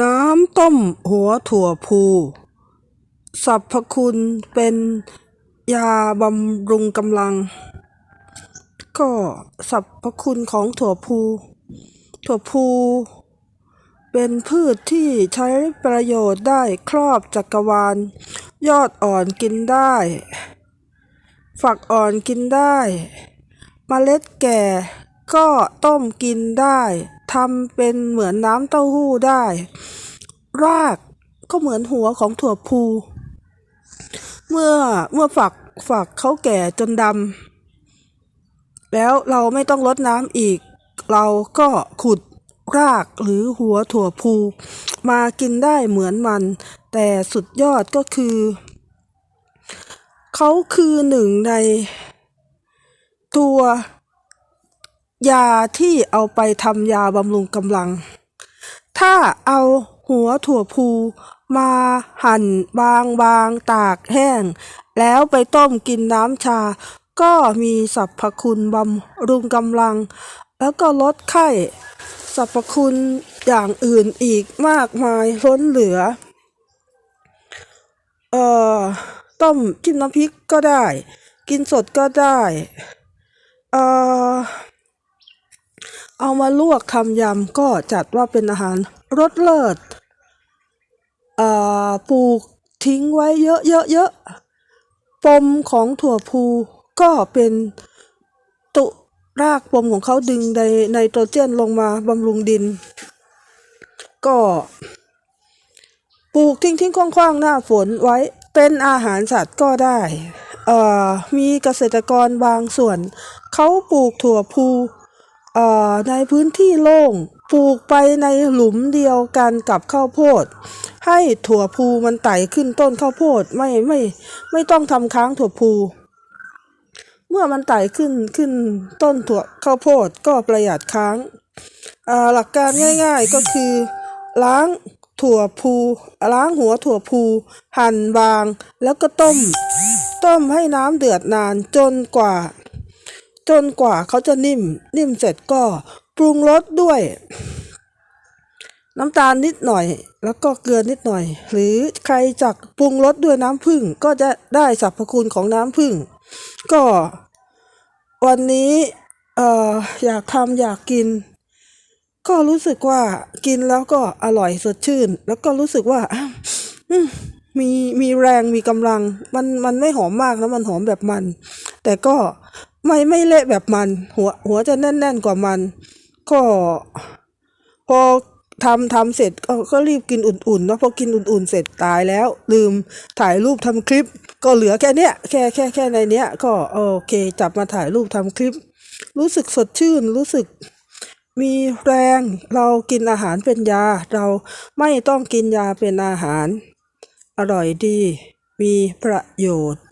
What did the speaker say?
น้ำต้มหัวถั่วพู สรรพคุณเป็นยาบำรุงกำลัง ก็สรรพคุณของถั่วพู ถั่วพู เป็นพืชที่ใช้ประโยชน์ได้ครอบจักรวาล ยอดอ่อนกินได้ ฝักอ่อนกินได้เมล็ดแก่ก็ต้มกินได้ ทำเป็นเหมือนน้ำเต้าหู้ได้ รากก็เหมือนหัวของถั่วพูเมื่อเมื่อฝักฝักเขาแก่จนดำแล้วเราไม่ต้องรดน้ำอีก เราก็ขุดรากหรือหัวถั่วพูมากินได้เหมือนมัน แต่สุดยอดก็คือ เขาคือหนึ่งใน ตัว ยาที่เอาไปทำยาบำรุงกำลัง ถ้าเอาหัวถั่วพูมาหั่นบางบางๆตากแห้ง แล้วไปต้มกินน้ำชา ก็มีสรรพคุณบำรุงกำลัง แล้วก็ลดไข้สรรพคุณอย่างอื่นอีกมากมายล้นเหลือ เอ่อ ต้มจิ้มน้ำพริกก็ได้ กินสดก็ได้ เอ่อ เอามาลวกทำยำก็จัดว่าเป็นอาหารรสเลิศปลูกทิ้งไว้เยอะๆปมของถั่วพูก็เป็นตุรากปมของเขาดึงไนไนโตรเจนลงมาบำรุงดิน ก็ปลูกทิ้งทิ้งๆคว่างๆหน้าฝนไว้เป็นอาหารสัตว์ก็ได้ มีเกษตรกรบางส่วน เขาปลูกถั่วพู เอ่อในพื้นที่โล่งปลูกไปในหลุมเดียวกันกับข้าวโพด ให้ถั่วพูมันไต่ขึ้นต้นข้าวโพดไม่ไม่ไม่ต้องทำค้างถั่วพู เมื่อมันไต่ขึ้นขึ้นต้นถั่วข้าวโพดก็ประหยัดค้างหลักการง่าย ๆก็คือ ล้างถั่วพูล้างหัวถั่วพูหั่นบาง แล้วก็ต้ม ต้มให้น้ำเดือดนานจนกว่า จนกว่าเขาจะนิ่ม นิ่มเสร็จก็ปรุงรสด้วย น้ำตาลนิดหน่อย แล้วก็เกลือนิดหน่อย หรือใครจักปรุงรสด้วยน้ำผึ้งก็จะได้สรรพคุณของน้ำผึ้งก็ วันนี้เอ่ออยากทำอยากกิน ก็รู้สึกว่ากินแล้วก็อร่อยสดชื่น แล้วก็รู้สึกว่ามีมีแรงมีกำลังมันมันไม่หอมมากนะมันหอมแบบมัน แต่ก็ ไม่ไม่เละแบบมัน หัวหัวจะแน่นๆกว่ามัน ก็พอทำทำเสร็จก็ก็รีบกินอุ่นๆเนาะพอกินอุ่นๆ เสร็จตายแล้ว ลืมถ่ายรูปทำคลิป ก็เหลือแค่เนี้ยแค่แค่แค่ในเนี้ย ก็โอเคจับมาถ่ายรูปทำคลิป รู้สึกสดชื่นรู้สึกมีแรงเรากินอาหารเป็นยา เราไม่ต้องกินยาเป็นอาหาร อร่อยดี มีประโยชน์